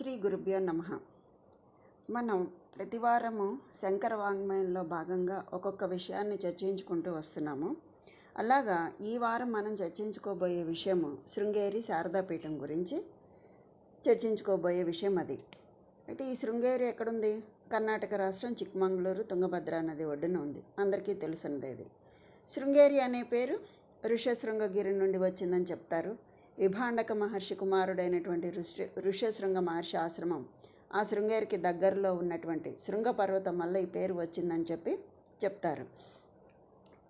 శ్రీ గురుభ్యో నమ. మనం ప్రతివారము శంకర వాంగ్మయంలో భాగంగా ఒక్కొక్క విషయాన్ని చర్చించుకుంటూ వస్తున్నాము. అలాగా ఈ వారం మనం చర్చించుకోబోయే విషయము శృంగేరి శారదాపీఠం గురించి చర్చించుకోబోయే విషయం అది. అయితే ఈ శృంగేరి ఎక్కడుంది? కర్ణాటక రాష్ట్రం చిక్మంగళూరు తుంగభద్రా నది ఒడ్డున ఉంది. అందరికీ తెలుసున్నది ఇది. శృంగేరి అనే పేరు ఋషశృంగగిరి నుండి వచ్చిందని చెప్తారు. విభాండక మహర్షి కుమారుడైనటువంటి ఋషి ఋష్యశృంగ మహర్షి ఆశ్రమం ఆ శృంగేరికి దగ్గరలో ఉన్నటువంటి శృంగ పర్వతం వల్ల ఈ పేరు వచ్చిందని చెప్పి చెప్తారు.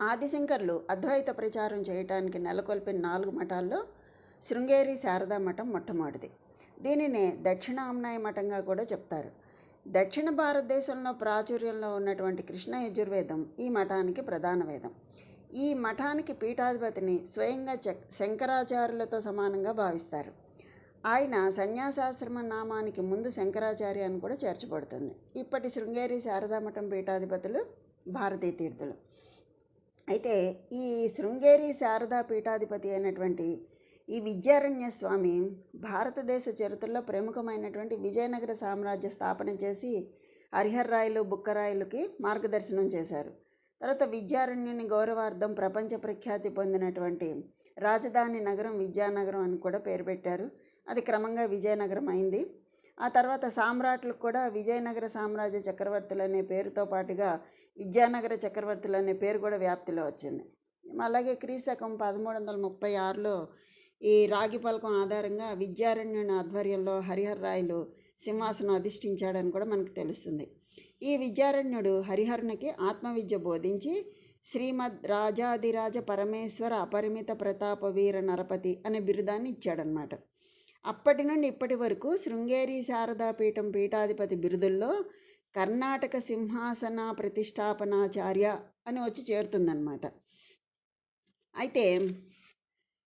ఆదిశంకర్లు అద్వైత ప్రచారం చేయటానికి నెలకొల్పిన నాలుగు మఠాల్లో శృంగేరి శారదా మఠం మొట్టమొదటిది. దీనినే దక్షిణామ్నాయ మఠంగా కూడా చెప్తారు. దక్షిణ భారతదేశంలో ప్రాచుర్యంలో ఉన్నటువంటి కృష్ణ యజుర్వేదం ఈ మఠానికి ప్రధాన వేదం. ఈ మఠానికి పీఠాధిపతిని స్వయంగా శంకరాచార్యులతో సమానంగా భావిస్తారు. ఆయన సన్యాసాశ్రమ నామానికి ముందు శంకరాచార్య అని కూడా చేర్చబడుతుంది. ఇప్పటి శృంగేరి శారదా మఠం పీఠాధిపతులు భారతీ తీర్థులు. అయితే ఈ శృంగేరి శారదా పీఠాధిపతి అయినటువంటి ఈ విద్యారణ్య స్వామి భారతదేశ చరిత్రలో ప్రముఖమైనటువంటి విజయనగర సామ్రాజ్య స్థాపన చేసి హరిహర్రాయలు బుక్కరాయలకి మార్గదర్శనం చేశారు. తర్వాత విద్యారణ్యుని గౌరవార్థం ప్రపంచ ప్రఖ్యాతి పొందినటువంటి రాజధాని నగరం విద్యానగరం అని కూడా పేరు పెట్టారు. అది క్రమంగా విజయనగరం అయింది. ఆ తర్వాత సామ్రాట్లకు కూడా విజయనగర సామ్రాజ్య చక్రవర్తులు అనే పేరుతో పాటుగా విద్యానగర చక్రవర్తులు అనే పేరు కూడా వ్యాప్తిలో వచ్చింది. అలాగే క్రీశకం పదమూడు వందల ముప్పై ఆరులో ఈ రాగి పలకం ఆధారంగా విద్యారణ్యుని ఆధ్వర్యంలో హరిహర్ రాయలు సింహాసనం అధిష్ఠించాడని కూడా మనకు తెలుస్తుంది. ఈ విద్యారణ్యుడు హరిహరునికి ఆత్మవిద్య బోధించి శ్రీమద్ రాజాదిరాజ పరమేశ్వర అపరిమిత ప్రతాప వీర నరపతి అనే బిరుదాన్ని ఇచ్చాడనమాట అప్పటి నుండి ఇప్పటి వరకు శృంగేరి శారదా పీఠం పీఠాధిపతి బిరుదుల్లో కర్ణాటక సింహాసన ప్రతిష్టాపనాచార్య అని వచ్చి చేరుతుందన్నమాట. అయితే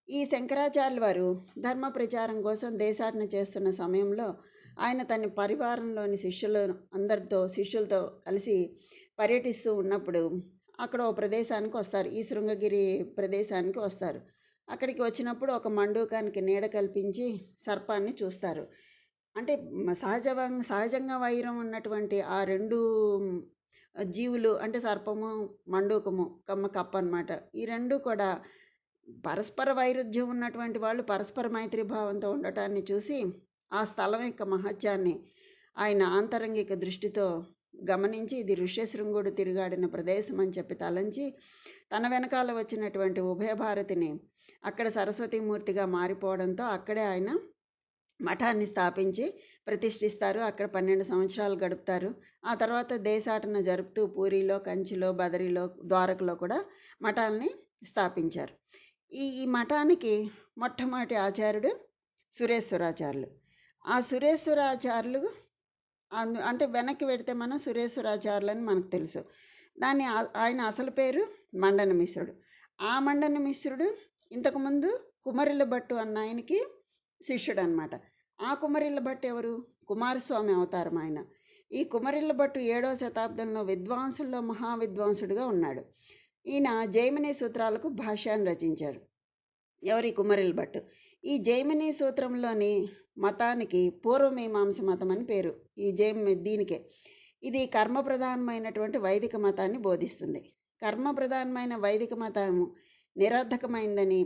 ఈ శంకరాచార్యుల వారు ధర్మ ప్రచారం కోసం దేశాటన చేస్తున్న సమయంలో ఆయన తన పరివారంలోని శిష్యులు అందరితో శిష్యులతో కలిసి పర్యటిస్తూ ఉన్నప్పుడు అక్కడ ఓ ప్రదేశానికి వస్తారు. ఈ శృంగగిరి ప్రదేశానికి వస్తారు. అక్కడికి వచ్చినప్పుడు ఒక మండూకానికి నీడ కల్పించి సర్పాన్ని చూస్తారు. అంటే సహజ సహజంగా వైరం ఉన్నటువంటి ఆ రెండు జీవులు అంటే సర్పము మండూకము కమ్మ కప్ప అన్నమాట. ఈ రెండు కూడా పరస్పర వైరుధ్యం ఉన్నటువంటి వాళ్ళు పరస్పర మైత్రి భావంతో ఉండటాన్ని చూసి ఆ స్థలం యొక్క మహత్యాన్ని ఆయన ఆంతరంగిక దృష్టితో గమనించి ఇది ఋష్యశృంగుడు తిరుగాడిన ప్రదేశం అని చెప్పి తలంచి తన వెనకాల వచ్చినటువంటి ఉభయ భారతిని అక్కడ సరస్వతీమూర్తిగా మారిపోవడంతో అక్కడే ఆయన మఠాన్ని స్థాపించి ప్రతిష్ఠిస్తారు. అక్కడ పన్నెండు సంవత్సరాలు గడుపుతారు. ఆ తర్వాత దేశాటన జరుపుతూ పూరిలో కంచిలో బదరిలో ద్వారకలో కూడా మఠాలని స్థాపించారు. ఈ ఈ మఠానికి మొట్టమొదటి ఆచార్యుడు సురేశ్వరాచార్యులు. ఆ సురేశ్వరాచార్యులు అందు అంటే వెనక్కి పెడితే మనం సురేశ్వరాచార్యులు అని మనకు తెలుసు. దాన్ని ఆయన అసలు పేరు మండన మిశ్రుడు. ఆ మండన మిశ్రుడు ఇంతకుముందు కుమరిల్ల భట్టు అన్న ఆయనకి శిష్యుడు అనమాట ఆ కుమరిల్ల భట్టు ఎవరు? కుమారస్వామి అవతారం ఆయన. ఈ కుమరిల్ల భట్టు ఏడవ శతాబ్దంలో విద్వాంసుల్లో మహావిద్వాంసుడుగా ఉన్నాడు. ఈయన జైమిని సూత్రాలకు భాష్యాన్ని రచించాడు. ఎవరి కుమరిల భట్టు? ఈ జైమిని సూత్రంలోని మతానికి పూర్వమీమాంస మతం అని పేరు. ఈ జైన్ దీనికే. ఇది కర్మ ప్రధానమైనటువంటి వైదిక మతాన్ని బోధిస్తుంది. కర్మ ప్రధానమైన వైదిక మతము నిరర్ధకమైందని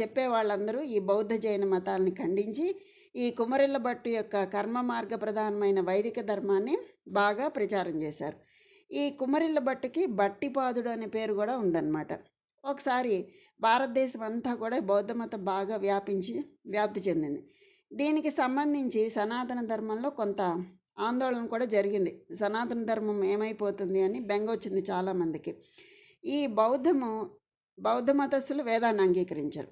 చెప్పే వాళ్ళందరూ ఈ బౌద్ధ జైన మతాలను ఖండించి ఈ కుమరిల్ల భట్టు యొక్క కర్మ మార్గ ప్రధానమైన వైదిక ధర్మాన్ని బాగా ప్రచారం చేశారు. ఈ కుమరిల్ల భట్టుకి బట్టిపాదుడు అనే పేరు కూడా ఉందన్నమాట. ఒకసారి భారతదేశం అంతా కూడా బౌద్ధ మతం బాగా వ్యాపించి వ్యాప్తి చెందింది. దీనికి సంబంధించి సనాతన ధర్మంలో కొంత ఆందోళన కూడా జరిగింది. సనాతన ధర్మం ఏమైపోతుంది అని బెంగ వచ్చింది చాలామందికి. ఈ బౌద్ధము బౌద్ధ మతస్థులు వేదాన్ని అంగీకరించారు.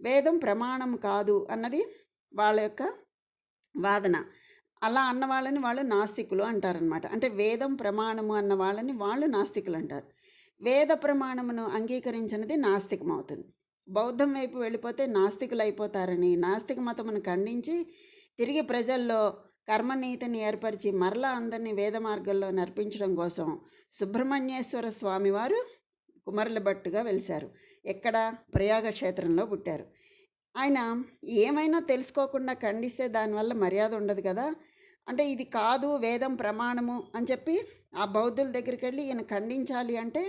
వేదం ప్రమాణం కాదు అన్నది వాళ్ళ యొక్క వాదన. అలా అన్న వాళ్ళని వాళ్ళు నాస్తికులు అంటారనమాట అంటే వేదం ప్రమాణము అన్న వాళ్ళని వాళ్ళు నాస్తికులు అంటారు. వేద ప్రమాణమును అంగీకరించినది నాస్తికం అవుతుంది బౌద్ధం వైపు వెళ్ళిపోతే నాస్తికులు అయిపోతారని నాస్తిక మతమును ఖండించి తిరిగి ప్రజల్లో కర్మనీతిని ఏర్పరిచి మరలా అందరినీ వేద మార్గంలో నడిపించడం కోసం సుబ్రహ్మణ్యేశ్వర స్వామివారు కుమరుల భట్టుగా వెలిశారు. ఎక్కడ? ప్రయాగ క్షేత్రంలో పుట్టారు. ఆయన ఏమైనా తెలుసుకోకుండా ఖండిస్తే దానివల్ల మర్యాద ఉండదు కదా. అంటే ఇది కాదు వేదం ప్రమాణము అని చెప్పి ఆ బౌద్ధుల దగ్గరికి వెళ్ళి ఈయన ఖండించాలి అంటే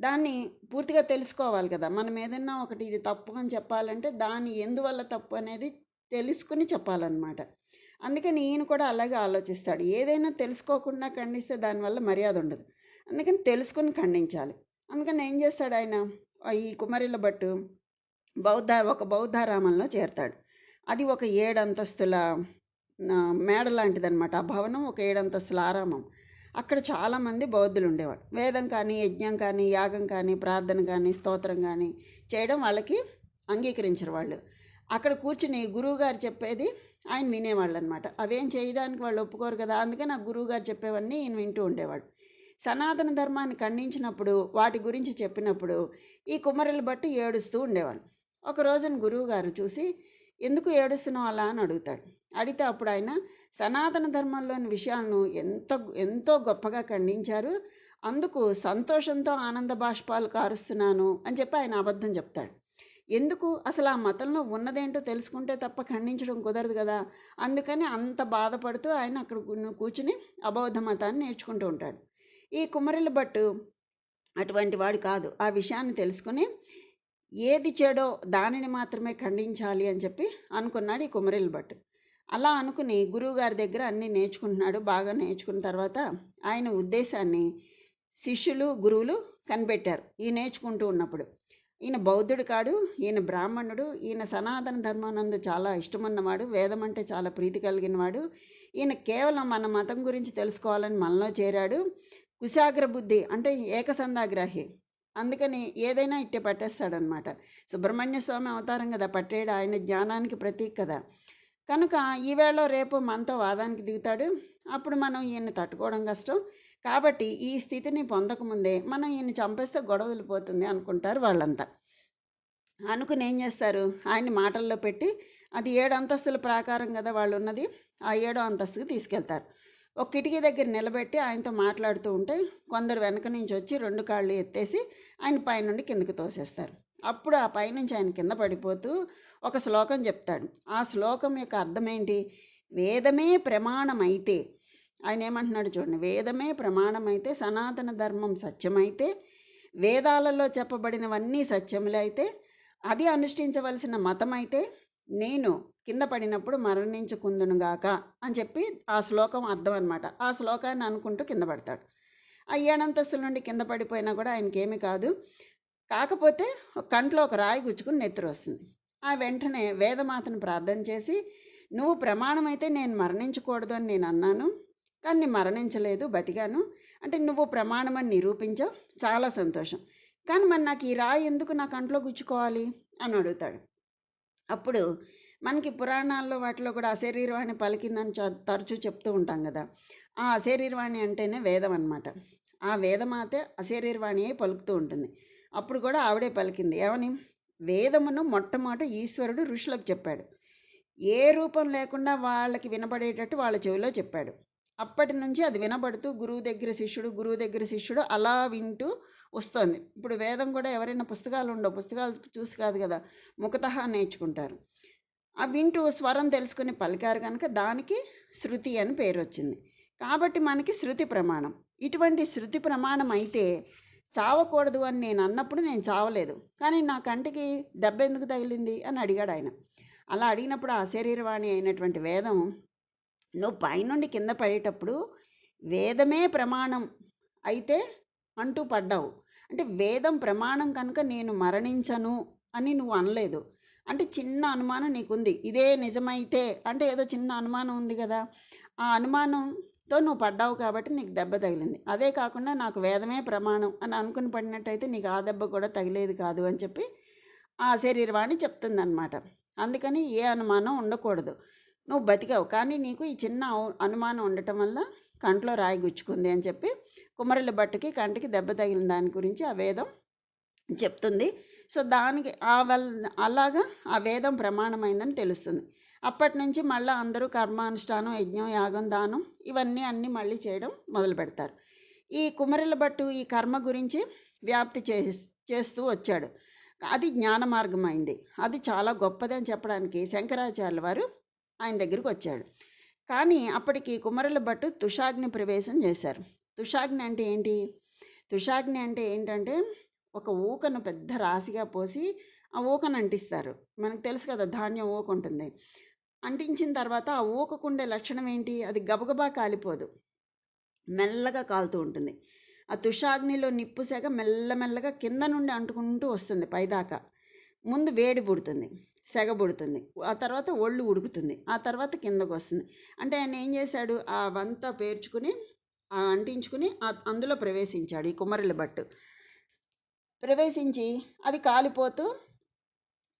దాన్ని పూర్తిగా తెలుసుకోవాలి కదా. మనం ఏదన్నా ఒకటి ఇది తప్పు అని చెప్పాలంటే దాని ఎందువల్ల తప్పు అనేది తెలుసుకుని చెప్పాలన్నమాట. అందుకని ఈయన కూడా అలాగే ఆలోచిస్తాడు. ఏదైనా తెలుసుకోకుండా ఖండిస్తే దానివల్ల మర్యాద ఉండదు. అందుకని తెలుసుకుని ఖండించాలి. అందుకని ఏం చేస్తాడు ఆయన? ఈ కుమారిల భట్టు బౌద్ధ ఒక బౌద్ధారామంలో చేరతాడు. అది ఒక ఏడు అంతస్తుల మేడ లాంటిదన్నమాట. ఆ భవనం ఒక ఏడు అంతస్తుల ఆరామం. అక్కడ చాలామంది బౌద్ధులు ఉండేవాడు వేదం కానీ యజ్ఞం కానీ యాగం కానీ ప్రార్థన కానీ స్తోత్రం కానీ చేయడం వాళ్ళకి అంగీకరించరు వాళ్ళు. అక్కడ కూర్చుని గురువుగారు చెప్పేది ఆయన వినేవాళ్ళు అనమాట అవేం చేయడానికి వాళ్ళు ఒప్పుకోరు కదా అందుకని ఆ గురువుగారు చెప్పేవన్నీ ఈయన వింటూ ఉండేవాడు. సనాతన ధర్మాన్ని ఖండించినప్పుడు వాటి గురించి చెప్పినప్పుడు ఈ కుమ్మరిలు బట్టి ఏడుస్తూ ఉండేవాడు ఒక రోజున గురువుగారు చూసి ఎందుకు ఏడుస్తున్నావు అలా? అని అడుగుతాడు. అడిగితే అప్పుడు ఆయన సనాతన ధర్మంలోని విషయాలను ఎంత ఎంతో గొప్పగా ఖండించారు. అందుకు సంతోషంతో ఆనంద బాష్పాలు కారుస్తున్నాను అని చెప్పి ఆయన అబద్ధం చెప్తాడు. ఎందుకు? అసలు ఆ మతంలో ఉన్నదేంటో తెలుసుకుంటే తప్ప ఖండించడం కుదరదు కదా. అందుకని అంత బాధపడుతూ ఆయన అక్కడ కూర్చుని అబౌద్ధ మతాన్ని నేర్చుకుంటూ ఉంటాడు. ఈ కుమరిల భట్టు అటువంటి వాడు కాదు. ఆ విషయాన్ని తెలుసుకుని ఏది చెడో దానిని మాత్రమే ఖండించాలి అని చెప్పి అనుకున్నాడు ఈ కుమరిల భట్టు. అలా అనుకుని గురువుగారి దగ్గర అన్నీ నేర్చుకుంటున్నాడు బాగా నేర్చుకున్న తర్వాత ఆయన ఉద్దేశాన్ని శిష్యులు గురువులు కనిపెట్టారు ఈ నేర్చుకుంటూ ఉన్నప్పుడు. ఈయన బౌద్ధుడు కాడు ఈయన బ్రాహ్మణుడు ఈయన సనాతన ధర్మానందు చాలా ఇష్టమన్నవాడు వేదం అంటే చాలా ప్రీతి కలిగినవాడు. ఈయన కేవలం మన మతం గురించి తెలుసుకోవాలని మనలో చేరాడు. కుశాగ్ర బుద్ధి అంటే ఏకసంధాగ్రాహి. అందుకని ఏదైనా ఇట్టే పట్టేస్తాడనమాట సుబ్రహ్మణ్య స్వామి అవతారం కదా పట్టేడు ఆయన జ్ఞానానికి ప్రతీక్ కదా. కనుక ఈవేళ రేపు మనతో వాదానికి దిగుతాడు. అప్పుడు మనం ఈయన్ని తట్టుకోవడం కష్టం. కాబట్టి ఈ స్థితిని పొందకముందే మనం ఈయన్ని చంపేస్తే గొడవలు పోతుంది అనుకుంటారు వాళ్ళంతా. అనుకుని ఏం చేస్తారు? ఆయన్ని మాటల్లో పెట్టి అది ఏడు అంతస్తుల ప్రాకారం కదా వాళ్ళు ఉన్నది ఆ ఏడో అంతస్తుకి తీసుకెళ్తారు. ఒక కిటికీ దగ్గర నిలబెట్టి ఆయనతో మాట్లాడుతూ ఉంటే కొందరు వెనక నుంచి వచ్చి రెండు కాళ్ళు ఎత్తేసి ఆయన పైనుండి కిందకి తోసేస్తారు. అప్పుడు ఆ పైనుంచి ఆయన కింద పడిపోతూ ఒక శ్లోకం చెప్తాడు. ఆ శ్లోకం యొక్క అర్థం ఏంటి వేదమే ప్రమాణమైతే ఆయన ఏమంటున్నాడు చూడండి వేదమే ప్రమాణమైతే సనాతన ధర్మం సత్యమైతే వేదాలలో చెప్పబడినవన్నీ సత్యములే అయితే అది అనుష్ఠించవలసిన మతం అయితే నేను కింద పడినప్పుడు మరణించుకుందునుగాక అని చెప్పి ఆ శ్లోకం అర్థం అనమాట ఆ శ్లోకాన్ని అనుకుంటూ కింద పడతాడు. ఆ ఏడంతస్తుల నుండి కింద పడిపోయినా కూడా ఆయనకేమీ కాదు. కాకపోతే కంట్లో ఒక రాయి గుచ్చుకుని నెత్తురు వస్తుంది. ఆ వెంటనే వేదమాతను ప్రార్థన చేసి నువ్వు ప్రమాణమైతే నేను మరణించకూడదు అని నేను అన్నాను. కానీ నేను మరణించలేదు బతికాను. అంటే నువ్వు ప్రమాణమని నిరూపించావు. చాలా సంతోషం. కానీ మరి నాకు ఈ రాయి ఎందుకు నా కంట్లో గుచ్చుకోవాలి? అని అడుగుతాడు. అప్పుడు మనకి పురాణాల్లో వాటిలో కూడా అశరీరవాణి పలికిందని చ- తరచూ చెప్తూ ఉంటాం కదా. ఆ అశరీరవాణి అంటేనే వేదం అనమాట ఆ వేదమాతే అశరీరవాణి అయి పలుకుతూ ఉంటుంది. అప్పుడు కూడా ఆవిడే పలికింది ఏమని? వేదమును మొట్టమొదట ఈశ్వరుడు ఋషులకు చెప్పాడు. ఏ రూపం లేకుండా వాళ్ళకి వినపడేటట్టు వాళ్ళ చెవిలో చెప్పాడు. అప్పటి నుంచి అది వినబడుతూ గురువు దగ్గర శిష్యుడు గురువు దగ్గర శిష్యుడు అలా వింటూ వస్తుంది. ఇప్పుడు వేదం కూడా ఎవరైనా పుస్తకాలు ఉండవు. పుస్తకాలు చూసి కాదు కదా ముఖతహా నేర్చుకుంటారు. ఆ వింటూ స్వరం తెలుసుకుని పలికారు కనుక దానికి శృతి అని పేరు వచ్చింది కాబట్టి మనకి శృతి ప్రమాణం. ఇటువంటి శృతి ప్రమాణం అయితే చావకూడదు అని నేను అన్నప్పుడు నేను చావలేదు. కానీ నా కంటికి దెబ్బ ఎందుకు తగిలింది అని అడిగాడు ఆయన. అలా అడిగినప్పుడు ఆ శరీరవాణి అయినటువంటి వేదం నువ్వు పైనుండి కింద పడేటప్పుడు వేదమే ప్రమాణం అయితే అంటూ పడ్డావు. అంటే వేదం ప్రమాణం కనుక నేను మరణించను అని నువ్వు అనలేదు. అంటే చిన్న అనుమానం నీకుంది. ఇదే నిజమైతే అంటే ఏదో చిన్న అనుమానం ఉంది కదా. ఆ అనుమానం తో నువ్వు పడ్డావు కాబట్టి నీకు దెబ్బ తగిలింది. అదే కాకుండా నాకు వేదమే ప్రమాణం అని అనుకుని పడినట్టయితే నీకు ఆ దెబ్బ కూడా తగిలేదు కాదు అని చెప్పి ఆ శరీరవాణి చెప్తుందన్నమాట. అందుకని ఏ అనుమానం ఉండకూడదు. నువ్వు బతికావు. కానీ నీకు ఈ చిన్న అనుమానం ఉండటం వల్ల కంట్లో రాయి గుచ్చుకుంది అని చెప్పి కుమరుల బట్టుకి కంటికి దెబ్బ తగిలిన దాని గురించి ఆ వేదం చెప్తుంది. సో దానికి ఆ వల్ల అలాగా ఆ వేదం ప్రమాణమైందని తెలుస్తుంది. అప్పటి నుంచి మళ్ళీ అందరూ కర్మానుష్ఠానం యజ్ఞం యాగం దానం ఇవన్నీ అన్నీ మళ్ళీ చేయడం మొదలు పెడతారు ఈ కుమరుల భట్టు ఈ కర్మ గురించి వ్యాప్తి చే చేస్తూ వచ్చాడు. అది జ్ఞాన మార్గం అయింది అది చాలా గొప్పది అని చెప్పడానికి శంకరాచార్యుల వారు ఆయన దగ్గరికి వచ్చాడు. కానీ అప్పటికి కుమరుల భట్టు తుషాగ్ని ప్రవేశం చేశారు. తుషాగ్ని అంటే ఏంటి? తుషాగ్ని అంటే ఏంటంటే ఒక ఊకను పెద్ద రాశిగా పోసి ఆ ఊకను అంటిస్తారు. మనకు తెలుసు కదా ధాన్యం ఊక ఉంటుంది. అంటించిన తర్వాత ఆ ఊకకుండే లక్షణం ఏంటి అది గబగబా కాలిపోదు. మెల్లగా కాలుతూ ఉంటుంది. ఆ తుషాగ్నిలో నిప్పు సెగ మెల్లమెల్లగా కింద నుండి అంటుకుంటూ వస్తుంది పైదాకా. ముందు వేడి పుడుతుంది సెగ పుడుతుంది. ఆ తర్వాత ఒళ్ళు ఉడుకుతుంది. ఆ తర్వాత కిందకు వస్తుంది. అంటే ఆయన ఏం చేశాడు? ఆ వంత పేర్చుకుని ఆ అంటించుకుని అందులో ప్రవేశించాడు ఈ కుమ్మరిల బట్టు. ప్రవేశించి అది కాలిపోతూ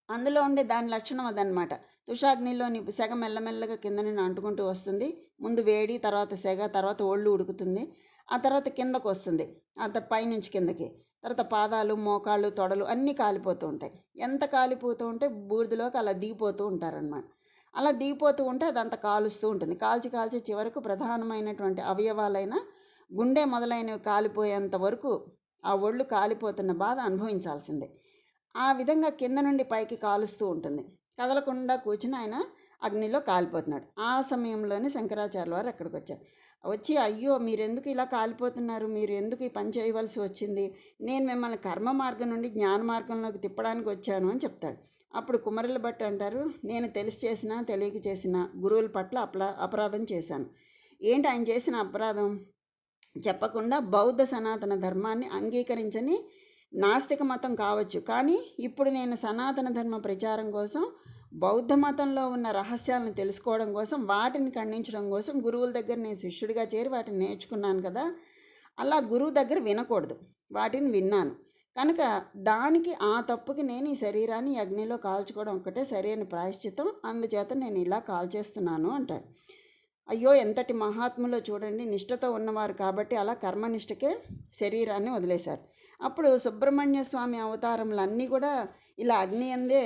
అందులో ఉండే దాని లక్షణం అదనమాట తుషాగ్నిలోని సెగ మెల్లమెల్లగా కింద అంటుకుంటూ వస్తుంది. ముందు వేడి తర్వాత సెగ తర్వాత ఒళ్ళు ఉడుకుతుంది. ఆ తర్వాత కిందకు వస్తుంది. అంత పైనుంచి కిందకి. తర్వాత పాదాలు మోకాళ్ళు తొడలు అన్నీ కాలిపోతూ ఉంటాయి. ఎంత కాలిపోతూ ఉంటే బూడిదలోకి అలా దిగిపోతూ ఉంటారనమాట అలా దిగిపోతూ ఉంటే అదంతా కాలుస్తూ ఉంటుంది. కాల్చి కాల్చి చివరకు ప్రధానమైనటువంటి అవయవాలైన గుండె మొదలైనవి కాలిపోయేంత వరకు ఆ ఒళ్ళు కాలిపోతున్న బాధ అనుభవించాల్సిందే. ఆ విధంగా కింద నుండి పైకి కాలుస్తూ ఉంటుంది. కదలకుండా కూర్చుని ఆయన అగ్నిలో కాలిపోతున్నాడు. ఆ సమయంలోనే శంకరాచార్య వారు అక్కడికి వచ్చారు వచ్చి అయ్యో మీరెందుకు ఇలా కాలిపోతున్నారు? మీరు ఎందుకు ఈ పని చేయవలసి వచ్చింది? నేను మిమ్మల్ని కర్మ మార్గం నుండి జ్ఞాన మార్గంలోకి తిప్పడానికి వచ్చాను అని చెప్తాడు. అప్పుడు కుమరుల భట్ అంటారు నేను తెలిసి చేసినా తెలియక చేసిన గురువుల పట్ల అప్లా అపరాధం చేశాను. ఏంటి ఆయన చేసిన అపరాధం? చెప్పకుండా బౌద్ధ సనాతన ధర్మాన్ని అంగీకరించని నాస్తిక మతం కావచ్చు. కానీ ఇప్పుడు నేను సనాతన ధర్మ ప్రచారం కోసం బౌద్ధ మతంలో ఉన్న రహస్యాలను తెలుసుకోవడం కోసం వాటిని ఖండించడం కోసం గురువుల దగ్గర నేను శిష్యుడిగా చేరి వాటిని నేర్చుకున్నాను కదా. అలా గురువు దగ్గర వినకూడదు. వాటిని విన్నాను. కనుక దానికి ఆ తప్పుకి నేను ఈ శరీరాన్ని అగ్నిలో కాల్చుకోవడం ఒక్కటే సరైన ప్రాయశ్చితం అందుచేత నేను ఇలా కాల్చేస్తున్నాను అంటాడు. అయ్యో ఎంతటి మహాత్ములో చూడండి నిష్ఠతో ఉన్నవారు కాబట్టి అలా కర్మనిష్టకే శరీరాన్ని వదిలేశారు. అప్పుడు సుబ్రహ్మణ్య స్వామి అవతారములన్నీ కూడా ఇలా అగ్ని అందే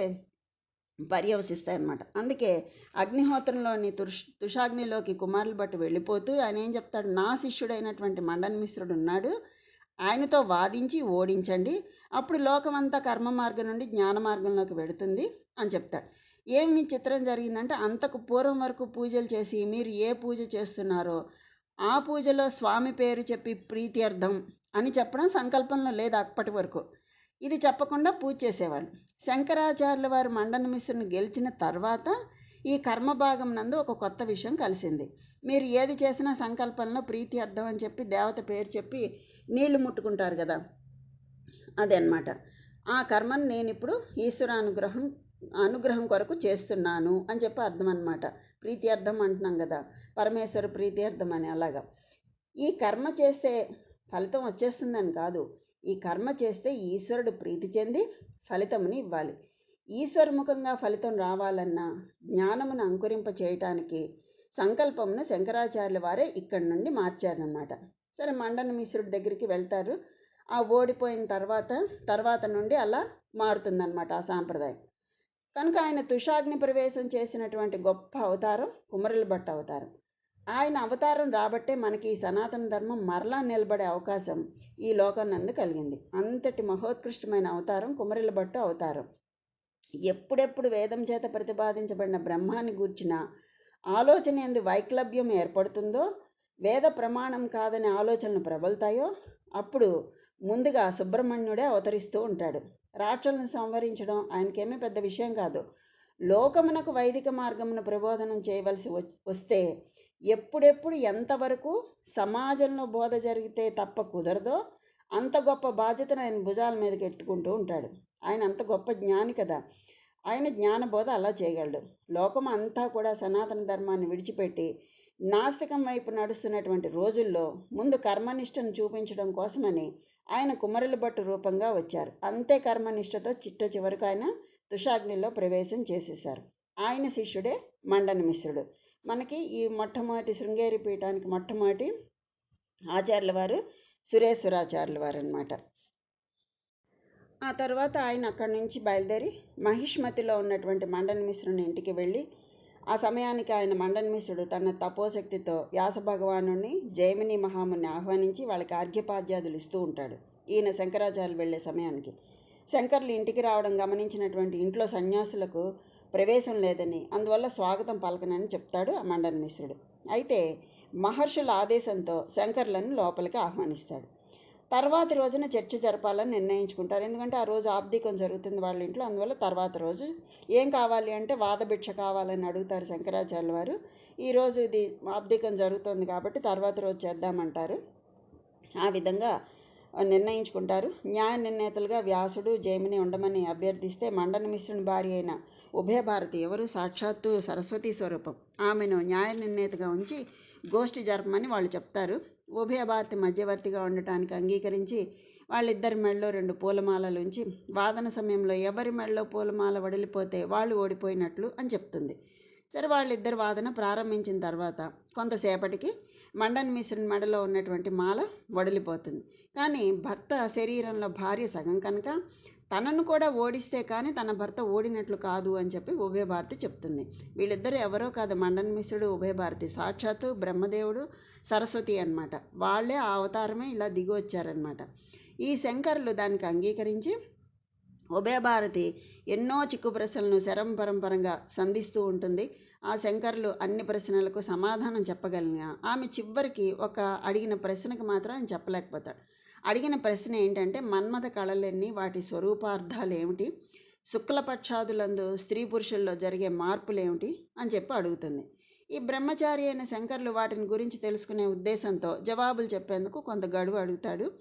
పర్యవసిస్తాయన్నమాట. అందుకే అగ్నిహోత్రంలోని తుష్ తుషాగ్నిలోకి కుమారులు బట్టి వెళ్ళిపోతూ ఆయన ఏం చెప్తాడు? నా శిష్యుడైనటువంటి మండన మిశ్రుడు ఉన్నాడు. ఆయనతో వాదించి ఓడించండి. అప్పుడు లోకమంతా కర్మ మార్గం నుండి జ్ఞాన మార్గంలోకి వెడుతుంది అని చెప్తాడు. ఏమి చిత్రం జరిగిందంటే అంతకు పూర్వం వరకు పూజలు చేసి మీరు ఏ పూజ చేస్తున్నారో ఆ పూజలో స్వామి పేరు చెప్పి ప్రీత్యర్థం అని చెప్పడం సంకల్పంలో లేదు అప్పటి వరకు. ఇది చెప్పకుండా పూజ చేసేవాళ్ళు. శంకరాచార్యుల వారు మండన మిశ్రుని గెలిచిన తర్వాత ఈ కర్మ భాగం నందు ఒక కొత్త విషయం కలిసింది. మీరు ఏది చేసినా సంకల్పంలో ప్రీతి అర్థం అని చెప్పి దేవత పేరు చెప్పి నీళ్ళు ముట్టుకుంటారు కదా? అదే అన్నమాట ఆ కర్మను నేను ఇప్పుడు ఈశ్వర అనుగ్రహం అనుగ్రహం కొరకు చేస్తున్నాను అని చెప్పి అర్థం అనమాట ప్రీతి అర్థం అంటున్నాం కదా? పరమేశ్వర ప్రీతి అర్థం అని అలాగా. ఈ కర్మ చేస్తే ఫలితం వచ్చేస్తుందని కాదు. ఈ కర్మ చేస్తే ఈశ్వరుడు ప్రీతి చెంది ఫలితముని ఇవ్వాలి. ఈశ్వరముఖంగా ఫలితం రావాలన్నా జ్ఞానమును అంకురింప చేయటానికి సంకల్పమును శంకరాచార్యుల వారే ఇక్కడి నుండి మార్చారనమాట సరే మండన మిశ్రుడి దగ్గరికి వెళ్తారు. ఆ ఓడిపోయిన తర్వాత తర్వాత నుండి అలా మారుతుందన్నమాట ఆ సాంప్రదాయం. కనుక ఆయన తుషాగ్ని ప్రవేశం చేసినటువంటి గొప్ప అవతారం కుమరుల భట్ట అవతారం. ఆయన అవతారం రాబట్టే మనకి ఈ సనాతన ధర్మం మరలా నిలబడే అవకాశం ఈ లోకం నందు కలిగింది. అంతటి మహోత్కృష్టమైన అవతారం కుమరిల భట్టు అవతారం. ఎప్పుడెప్పుడు వేదం చేత ప్రతిపాదించబడిన బ్రహ్మాన్ని గూర్చిన ఆలోచన ఎందు వైక్లభ్యం ఏర్పడుతుందో వేద ప్రమాణం కాదనే ఆలోచనలు ప్రబలుతాయో అప్పుడు ముందుగా సుబ్రహ్మణ్యుడే అవతరిస్తూ ఉంటాడు. రాక్షలను సంవరించడం ఆయనకేమీ పెద్ద విషయం కాదు. లోకమునకు వైదిక మార్గమును ప్రబోధనం చేయవలసి వస్తే ఎప్పుడెప్పుడు ఎంతవరకు సమాజంలో బోధ జరిగితే తప్ప కుదరదో అంత గొప్ప బాధ్యతను ఆయన భుజాల మీదకి ఎట్టుకుంటూ ఉంటాడు. ఆయన అంత గొప్ప జ్ఞాని కదా. ఆయన జ్ఞానబోధ అలా చేయగలడు. లోకం అంతా కూడా సనాతన ధర్మాన్ని విడిచిపెట్టి నాస్తికం వైపు నడుస్తున్నటువంటి రోజుల్లో ముందు కర్మనిష్టను చూపించడం కోసమని ఆయన కుమరుల భట్టు రూపంగా వచ్చారు. అంతే కర్మనిష్టతో చిట్ట చివరకు ఆయన తుషాగ్నిలో ప్రవేశం చేసేశారు. ఆయన శిష్యుడే మండన మిశ్రుడు. మనకి ఈ మొట్టమొదటి శృంగేరి పీఠానికి మొట్టమొదటి ఆచార్యుల వారు సురేశ్వరాచార్యుల వారు అనమాట ఆ తర్వాత ఆయన అక్కడి నుంచి బయలుదేరి మహిష్మతిలో ఉన్నటువంటి మండన మిశ్రుని ఇంటికి వెళ్ళి ఆ సమయానికి ఆయన మండన మిశ్రుడు తన తపోశక్తితో వ్యాస భగవాను జైమిని మహాముని ఆహ్వానించి వాళ్ళకి అర్ఘ్యపాద్యాదులు ఇస్తూ ఉంటాడు. ఈయన శంకరాచార్యులు వెళ్ళే సమయానికి. శంకర్లు ఇంటికి రావడం గమనించినటువంటి ఇంట్లో సన్యాసులకు ప్రవేశం లేదని అందువల్ల స్వాగతం పలకనని చెప్తాడు ఆ మండన మిశ్రుడు. అయితే మహర్షుల ఆదేశంతో శంకర్లను లోపలికి ఆహ్వానిస్తాడు. తర్వాతి రోజున చర్చ జరపాలని నిర్ణయించుకుంటారు. ఎందుకంటే ఆ రోజు ఆబ్దికం జరుగుతుంది వాళ్ళ ఇంట్లో. అందువల్ల తర్వాత రోజు ఏం కావాలి అంటే వాదభిక్ష కావాలని అడుగుతారు శంకరాచార్యుల వారు. ఈరోజు ఇది ఆబ్దికం జరుగుతుంది కాబట్టి తర్వాత రోజు చేద్దామంటారు. ఆ విధంగా నిర్ణయించుకుంటారు. న్యాయ నిర్ణేతలుగా వ్యాసుడు జైమిని ఉండమని అభ్యర్థిస్తే మండన మిశ్రుని భార్య అయిన ఉభయ భారతి ఎవరు? సాక్షాత్తు సరస్వతి స్వరూపం. ఆమెను న్యాయ నిర్ణేతగా ఉంచి గోష్ఠి జరపమని వాళ్ళు చెప్తారు. ఉభయ భారతి మధ్యవర్తిగా ఉండటానికి అంగీకరించి వాళ్ళిద్దరి మెడలో రెండు పూలమాలలు ఉంచి వాదన సమయంలో ఎవరి మెడలో పూలమాల వడిలిపోతే వాళ్ళు ఓడిపోయినట్లు అని చెప్తుంది. సరే వాళ్ళిద్దరు వాదన ప్రారంభించిన తర్వాత కొంతసేపటికి మండన్ మిశ్రుని మెడలో ఉన్నటువంటి మాల వడిలిపోతుంది. కానీ భర్త శరీరంలో భార్య సగం కనుక తనను కూడా ఓడిస్తే కానీ తన భర్త ఓడినట్లు కాదు అని చెప్పి ఉభయ భారతి చెప్తుంది. వీళ్ళిద్దరూ ఎవరో కాదు మండన్ మిశ్రుడు ఉభయ భారతి సాక్షాత్తు బ్రహ్మదేవుడు సరస్వతి అన్నమాట. వాళ్ళే ఆ అవతారమే ఇలా దిగి వచ్చారనమాట ఈ శంకరులు దానికి అంగీకరించి ఉభయభారతి ఎన్నో చిక్కు ప్రశ్నలను శరం పరంపరంగా సంధిస్తూ ఉంటుంది. ఆ శంకర్లు అన్ని ప్రశ్నలకు సమాధానం చెప్పగలిగిన ఆమె చివరికి ఒక అడిగిన ప్రశ్నకు మాత్రం ఆయన చెప్పలేకపోతాడు. అడిగిన ప్రశ్న ఏంటంటే మన్మథ కళలన్నీ వాటి స్వరూపార్థాలు ఏమిటి? శుక్లపక్షాదులందు స్త్రీ పురుషుల్లో జరిగే మార్పులు ఏమిటి అని చెప్పి అడుగుతుంది. ఈ బ్రహ్మచారి అయిన శంకర్లు వాటిని గురించి తెలుసుకునే ఉద్దేశంతో జవాబులు చెప్పేందుకు కొంత గడువు అడుగుతాడు.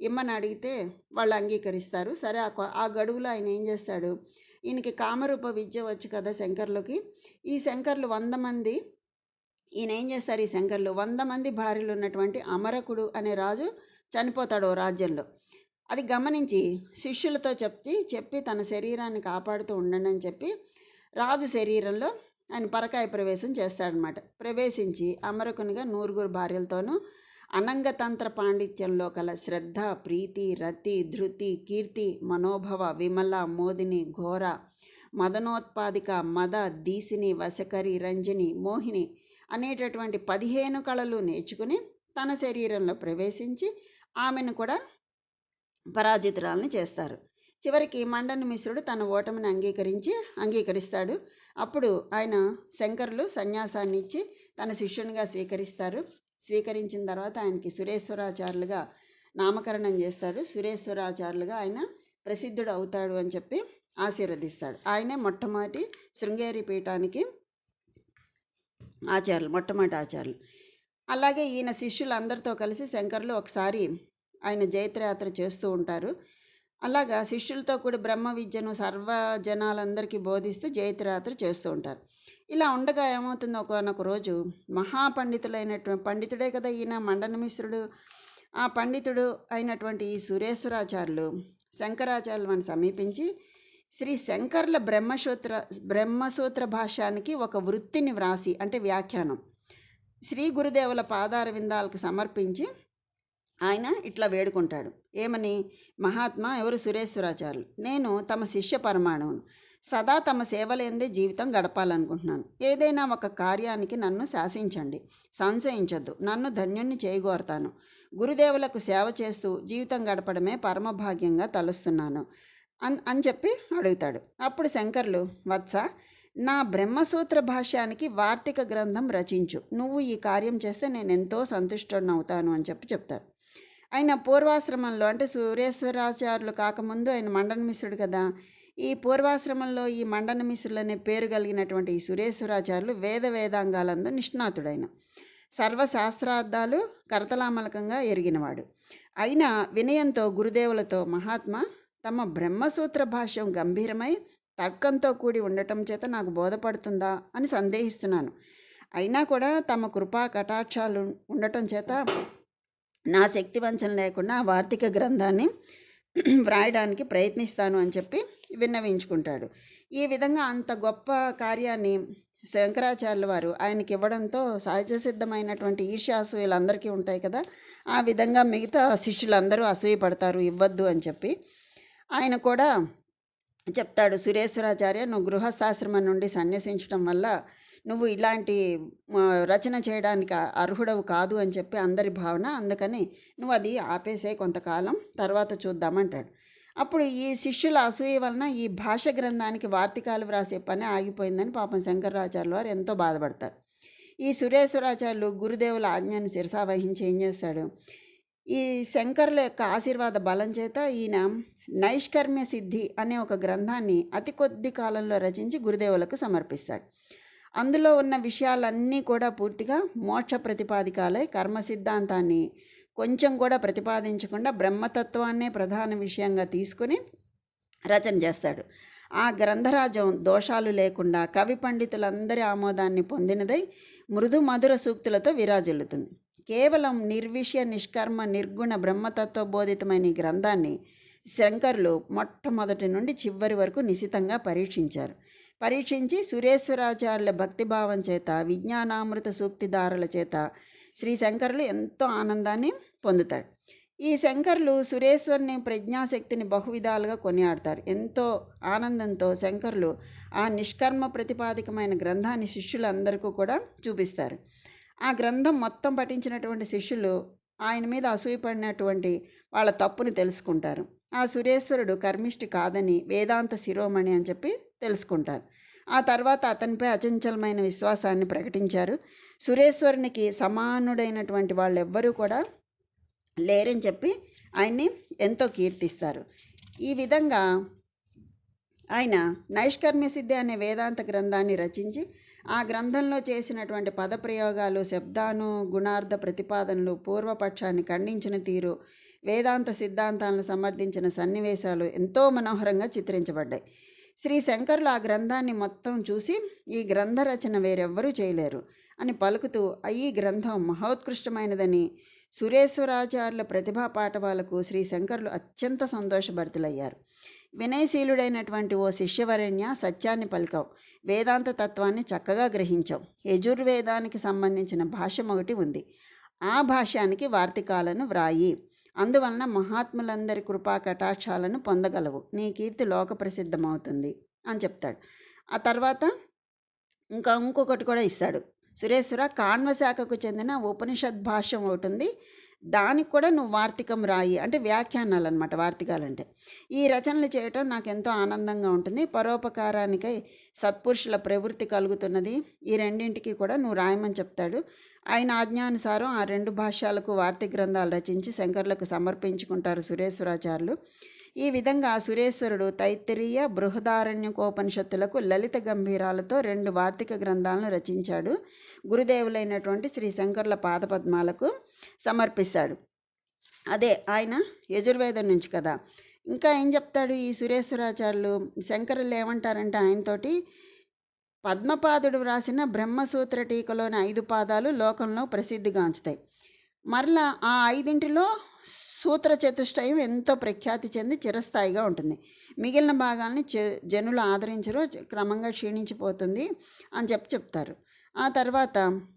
ఇమ్మని అడిగితే వాళ్ళు అంగీకరిస్తారు. సరే ఆ ఆ గడువులో ఆయన ఏం చేస్తాడు? ఈయనకి కామరూప విద్య వచ్చు కదా శంకర్లకి. ఈ శంకర్లు వంద మంది ఈయన ఏం చేస్తారు ఈ శంకర్లు? వంద మంది భార్యలు ఉన్నటువంటి అమరకుడు అనే రాజు చనిపోతాడు ఓ రాజ్యంలో. అది గమనించి శిష్యులతో చెప్పి చెప్పి తన శరీరాన్ని కాపాడుతూ ఉండండి అని చెప్పి రాజు శరీరంలో ఆయన పరకాయ ప్రవేశం చేస్తాడనమాట ప్రవేశించి అమరకునిగా నూరుగురు భార్యలతోనూ అనంగతంత్ర పాండిత్యంలో కల శ్రద్ధ ప్రీతి రతి ధృతి కీర్తి మనోభవ విమల మోదిని ఘోర మదనోత్పాదిక మద దీసిని వశకరి రంజని మోహిని అనేటటువంటి పదిహేను కళలు నేర్చుకుని తన శరీరంలో ప్రవేశించి ఆమెను కూడా పరాజితురాలని చేస్తారు. చివరికి మండన మిశ్రుడు తన ఓటమిని అంగీకరించి అంగీకరిస్తాడు. అప్పుడు ఆయన శంకరులు సన్యాసాన్ని ఇచ్చి తన శిష్యునిగా స్వీకరిస్తారు. స్వీకరించిన తర్వాత ఆయనకి సురేశ్వరాచార్యులుగా నామకరణం చేస్తాడు. సురేశ్వరాచార్యులుగా ఆయన ప్రసిద్ధుడు అవుతాడు అని చెప్పి ఆశీర్వదిస్తాడు. ఆయనే మొట్టమొదటి శృంగేరి పీఠానికి ఆచార్యులు మొట్టమొదటి ఆచార్యులు. అలాగే ఈయన శిష్యులందరితో కలిసి శంకర్లు ఒకసారి ఆయన జైత్రయాత్ర చేస్తూ ఉంటారు. అలాగా శిష్యులతో కూడా బ్రహ్మ విద్యను సర్వ జనాలందరికీ బోధిస్తూ జైత్రయాత్ర చేస్తూ ఉంటారు. ఇలా ఉండగా ఏమవుతుందో? ఒకనొక రోజు మహాపండితులైనటువంటి పండితుడే కదా ఈయన మండనమిశ్రుడు ఆ పండితుడు అయినటువంటి ఈ సురేశ్వరాచార్యులు శంకరాచార్యులను సమీపించి శ్రీ శంకర్ల బ్రహ్మసూత్ర బ్రహ్మసూత్ర భాష్యానికి ఒక వృత్తిని వ్రాసి అంటే వ్యాఖ్యానం. శ్రీ గురుదేవుల పాదార విందాలకు సమర్పించి ఆయన ఇట్లా వేడుకుంటాడు. ఏమని? మహాత్మా ఎవరు? సురేశ్వరాచార్యులు. నేను తమ శిష్య పరమాణువును. సదా తమ సేవలేందే జీవితం గడపాలనుకుంటున్నాను. ఏదైనా ఒక కార్యానికి నన్ను శాసించండి. సంశయించొద్దు. నన్ను ధన్యుణ్ణి చేయగోరుతాను. గురుదేవులకు సేవ చేస్తూ జీవితం గడపడమే పరమభాగ్యంగా తలుస్తున్నాను. అన్ అని చెప్పి అడుగుతాడు. అప్పుడు శంకర్లు వత్స నా బ్రహ్మసూత్ర భాష్యానికి వార్తిక గ్రంథం రచించు. నువ్వు ఈ కార్యం చేస్తే నేను ఎంతో సంతుష్టనవుతాను అని చెప్పి చెప్తారు ఆయన పూర్వాశ్రమంలో అంటే సూర్యేశ్వరాచార్యులు కాకముందు ఆయన మండన మిశ్రుడు కదా ఈ పూర్వాశ్రమంలో ఈ మండన అనే పేరు కలిగినటువంటి ఈ సురేశ్వరాచార్యులు వేద వేదాంగాలందు నిష్ణాతుడైన. సర్వశాస్త్రార్థాలు కరతలామలకంగా ఎరిగినవాడు. అయినా వినయంతో గురుదేవులతో మహాత్మ తమ బ్రహ్మసూత్ర భాష్యం గంభీరమై తర్కంతో కూడి ఉండటం చేత నాకు బోధపడుతుందా అని సందేహిస్తున్నాను. అయినా కూడా తమ కృపా కటాక్షాలు ఉండటం చేత నా శక్తి వంచన లేకుండా వార్తిక గ్రంథాన్ని వ్రాయడానికి ప్రయత్నిస్తాను అని చెప్పి విన్నవించుకుంటాడు. ఈ విధంగా అంత గొప్ప కార్యాన్ని శంకరాచార్యుల వారు ఆయనకి ఇవ్వడంతో సహజ సిద్ధమైనటువంటి ఈర్ష్యాసూయలందరికీ ఉంటాయి కదా. ఆ విధంగా మిగతా శిష్యులందరూ అసూయపడతారు ఇవ్వద్దు అని చెప్పి. ఆయన కూడా చెప్తాడు సురేశ్వరాచార్య నువ్వు గృహస్థాశ్రమం నుండి సన్యసించడం వల్ల నువ్వు ఇలాంటి రచన చేయడానికి అర్హుడవు కాదు అని చెప్పి అందరి భావన. అందుకని నువ్వు అది ఆపేసే కొంతకాలం తర్వాత చూద్దామంటాడు అప్పుడు ఈ శిష్యుల అసూయ వలన ఈ భాష గ్రంథానికి వార్తికాలు వ్రాసే పని ఆగిపోయిందని పాపం శంకరాచార్యుల వారు ఎంతో బాధపడతారు. ఈ సురేశ్వరాచార్యులు గురుదేవుల ఆజ్ఞాన్ని శిరసా వహించి ఏం చేస్తాడు? ఈ శంకరుల యొక్క ఆశీర్వాద బలం చేత ఈయన నైష్కర్మ్య సిద్ధి అనే ఒక గ్రంథాన్ని అతి కొద్ది కాలంలో రచించి గురుదేవులకు సమర్పిస్తాడు. అందులో ఉన్న విషయాలన్నీ కూడా పూర్తిగా మోక్ష ప్రతిపాదికాలై కర్మ సిద్ధాంతాన్ని కొంచెం కూడా ప్రతిపాదించకుండా బ్రహ్మతత్వాన్నే ప్రధాన విషయంగా తీసుకుని రచన చేస్తాడు. ఆ గ్రంథరాజం దోషాలు లేకుండా కవి పండితులందరి ఆమోదాన్ని పొందినదై మృదు మధుర సూక్తులతో విరాజిల్లుతుంది. కేవలం నిర్విషయ నిష్కర్మ నిర్గుణ బ్రహ్మతత్వ బోధితమైన ఈ గ్రంథాన్ని శంకరులు మొట్టమొదటి నుండి చివరి వరకు నిశితంగా పరీక్షించారు. పరీక్షించి సురేశ్వరాచార్యుల భక్తిభావం చేత విజ్ఞానామృత సూక్తిదారుల చేత శ్రీ శంకరులు ఎంతో ఆనందాన్ని పొందుతాడు. ఈ శంకర్లు సురేశ్వరుని ప్రజ్ఞాశక్తిని బహువిధాలుగా కొనియాడతారు. ఎంతో ఆనందంతో శంకర్లు ఆ నిష్కర్మ ప్రతిపాదికమైన గ్రంథాన్ని శిష్యులందరికీ కూడా చూపిస్తారు. ఆ గ్రంథం మొత్తం పఠించినటువంటి శిష్యులు ఆయన మీద అసూయపడినటువంటి వాళ్ళ తప్పుని తెలుసుకుంటారు. ఆ సురేశ్వరుడు కర్మిష్టి కాదని వేదాంత శిరోమణి అని చెప్పి తెలుసుకుంటారు. ఆ తర్వాత అతనిపై అచంచలమైన విశ్వాసాన్ని ప్రకటించారు. సురేశ్వరునికి సమానుడైనటువంటి వాళ్ళు ఎవ్వరూ కూడా లేరని చెప్పి ఆయన్ని ఎంతో కీర్తిస్తారు. ఈ విధంగా ఆయన నైష్కర్మ్య సిద్ధి అనే వేదాంత గ్రంథాన్ని రచించి ఆ గ్రంథంలో చేసినటువంటి పదప్రయోగాలు శబ్దాను గుణార్థ ప్రతిపాదనలు పూర్వపక్షాన్ని ఖండించిన తీరు వేదాంత సిద్ధాంతాలను సమర్థించిన సన్నివేశాలు ఎంతో మనోహరంగా చిత్రించబడ్డాయి. శ్రీ శంకరులు ఆ గ్రంథాన్ని మొత్తం చూసి ఈ గ్రంథ రచన వేరెవ్వరూ చేయలేరు అని పలుకుతూ ఈ గ్రంథం మహోత్కృష్టమైనదని సురేశ్వరాచార్యుల ప్రతిభా పాఠవాలకు శ్రీ శంకరులు అత్యంత సంతోషభరితులయ్యారు. వినయశీలుడైనటువంటి ఓ శిష్యవరణ్య సత్యాన్ని పలికావు. వేదాంత తత్వాన్ని చక్కగా గ్రహించావు. యజుర్వేదానికి సంబంధించిన భాష్యం ఒకటి ఉంది. ఆ భాష్యానికి వార్తికాలను వ్రాయి. అందువలన మహాత్ములందరి కృపా కటాక్షాలను పొందగలవు. నీ కీర్తి లోక ప్రసిద్ధమవుతుంది అని చెప్తాడు. ఆ తర్వాత ఇంకా ఇంకొకటి కూడా ఇస్తాడు. సురేశ్వర కాణ్వ శాఖకు చెందిన ఉపనిషద్ భాష్యం ఒకటి ఉంది. దానికి కూడా నువ్వు వార్తికం రాయి అంటే వ్యాఖ్యానాలు అనమాట వార్తికాలంటే. ఈ రచనలు చేయటం నాకు ఎంతో ఆనందంగా ఉంటుంది. పరోపకారానికై సత్పురుషుల ప్రవృత్తి కలుగుతున్నది. ఈ రెండింటికి కూడా నువ్వు రాయమని చెప్తాడు. ఆయన ఆజ్ఞానుసారం ఆ రెండు భాష్యాలకు వార్తి గ్రంథాలు రచించి శంకర్లకు సమర్పించుకుంటారు సురేశ్వరాచార్యులు. ఈ విధంగా సురేశ్వరుడు తైత్తిరీయ బృహదారణ్యకోపనిషత్తులకు లలిత గంభీరాలతో రెండు వార్తిక గ్రంథాలను రచించాడు. గురుదేవులైనటువంటి శ్రీ శంకర్ల పాదపద్మాలకు సమర్పిస్తాడు. అదే ఆయన యజుర్వేదం నుంచి కదా. ఇంకా ఏం చెప్తాడు ఈ సురేశ్వరాచార్యులు? శంకరులు ఏమంటారంటే ఆయనతోటి పద్మపాదుడు వ్రాసిన బ్రహ్మసూత్ర టీకలోని ఐదు పాదాలు లోకంలో ప్రసిద్ధిగాంచుతాయి. మరలా ఆ ఐదింటిలో సూత్ర చతుష్టయం ఎంతో ప్రఖ్యాతి చెంది చిరస్థాయిగా ఉంటుంది. మిగిలిన భాగాల్ని జనులు ఆదరించరు క్రమంగా క్షీణించిపోతుంది అని చెప్పి చెప్తారు. ఆ తర్వాత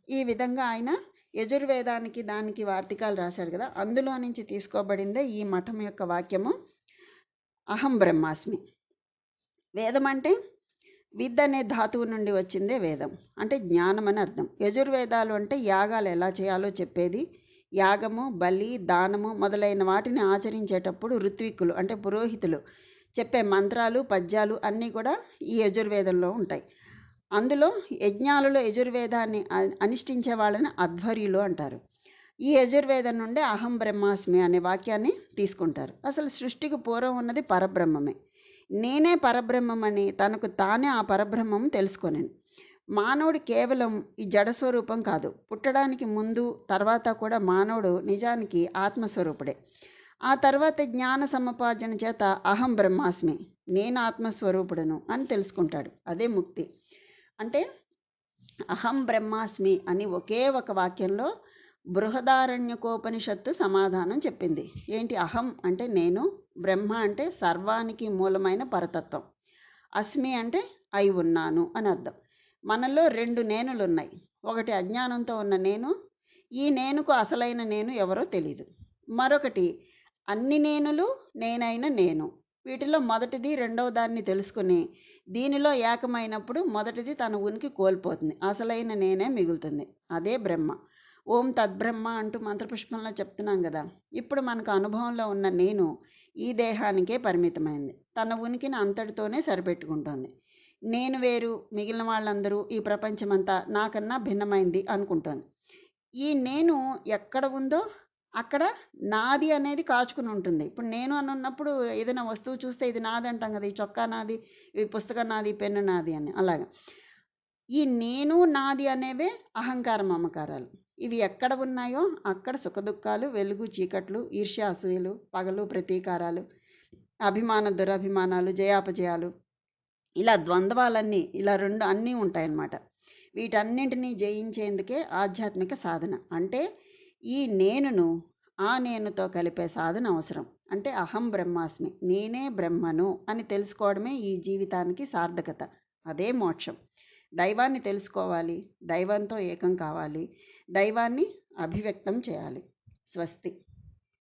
ఈ విధంగా ఆయన యజుర్వేదానికి దానికి వార్తికాలు రాశాడు కదా అందులో నుంచి తీసుకోబడిందే ఈ మఠం యొక్క వాక్యము అహం బ్రహ్మాస్మి. వేదం అంటే విద్ అనే ధాతువు నుండి వచ్చిందే వేదం అంటే జ్ఞానం అని అర్థం. యజుర్వేదాలు అంటే యాగాలు ఎలా చేయాలో చెప్పేది యాగము బలి దానము మొదలైన వాటిని ఆచరించేటప్పుడు ఋత్విక్కులు అంటే పురోహితులు చెప్పే మంత్రాలు పద్యాలు అన్నీ కూడా ఈ యజుర్వేదంలో ఉంటాయి. అందులో యజ్ఞాలలో యజుర్వేదాన్ని అనుష్ఠించే వాళ్ళని అధ్వర్యులు అంటారు. ఈ యజుర్వేదం నుండి అహం బ్రహ్మాస్మి అనే వాక్యాన్ని తీసుకుంటారు. అసలు సృష్టికి పూర్వం ఉన్నది పరబ్రహ్మమే. నేనే పరబ్రహ్మమని తనకు తానే ఆ పరబ్రహ్మం తెలుసుకొనను. మానవుడు కేవలం ఈ జడస్వరూపం కాదు. పుట్టడానికి ముందు తర్వాత కూడా మానవుడు నిజానికి ఆత్మస్వరూపుడే. ఆ తర్వాత జ్ఞాన సముపార్జన చేత అహం బ్రహ్మాస్మి నేను ఆత్మస్వరూపుడను అని తెలుసుకుంటాడు. అదే ముక్తి. అంటే అహం బ్రహ్మాస్మి అని ఒకే ఒక వాక్యంలో బృహదారణ్యకోపనిషత్తు సమాధానం చెప్పింది. ఏంటి అహం అంటే నేను బ్రహ్మ అంటే సర్వానికి మూలమైన పరతత్వం. అస్మి అంటే అయి ఉన్నాను అని అర్థం. మనలో రెండు నేనులు ఉన్నాయి ఒకటి అజ్ఞానంతో ఉన్న నేను ఈ నేనుకు అసలైన నేను ఎవరో తెలీదు. మరొకటి అన్ని నేనులు నేనైన నేను. వీటిలో మొదటిది రెండవ దాన్ని తెలుసుకుని దీనిలో ఏకమైనప్పుడు మొదటిది తన ఉనికి కోల్పోతుంది. అసలైన నేనే మిగులుతుంది. అదే బ్రహ్మ. ఓం తద్బ్రహ్మ అంటూ మంత్రపుష్పంలో చెప్తున్నాం కదా. ఇప్పుడు మనకు అనుభవంలో ఉన్న నేను ఈ దేహానికే పరిమితమైంది. తన ఉనికిని అంతటితోనే సరిపెట్టుకుంటోంది. నేను వేరు మిగిలిన వాళ్ళందరూ ఈ ప్రపంచమంతా నాకన్నా భిన్నమైంది అనుకుంటోంది. ఈ నేను ఎక్కడ ఉందో అక్కడ నాది అనేది కాచుకుని ఉంటుంది. ఇప్పుడు నేను అని ఉన్నప్పుడు ఏదైనా వస్తువు చూస్తే ఇది నాది అంటాం కదా ఈ చొక్కా నాది ఈ పుస్తకం నాది పెన్ను నాది అని. అలాగా. ఈ నేను నాది అనేవే అహంకార మమకారాలు. ఇవి ఎక్కడ ఉన్నాయో అక్కడ సుఖదుఖాలు వెలుగు చీకట్లు ఈర్ష్య అసూయలు పగలు ప్రతీకారాలు అభిమాన దురభిమానాలు జయాపజయాలు ఇలా ద్వంద్వాలన్నీ ఇలా రెండు అన్నీ ఉంటాయన్నమాట. వీటన్నింటినీ జయించేందుకే ఆధ్యాత్మిక సాధన. అంటే ఈ నేనును ఆ నేనుతో కలిపే సాధన అవసరం. అంటే అహం బ్రహ్మాస్మి నేనే బ్రహ్మను అని తెలుసుకోవడమే ఈ జీవితానికి సార్థకత. అదే మోక్షం. దైవాన్ని తెలుసుకోవాలి దైవంతో ఏకం కావాలి దైవాన్ని అభివ్యక్తం చేయాలి. స్వస్తి.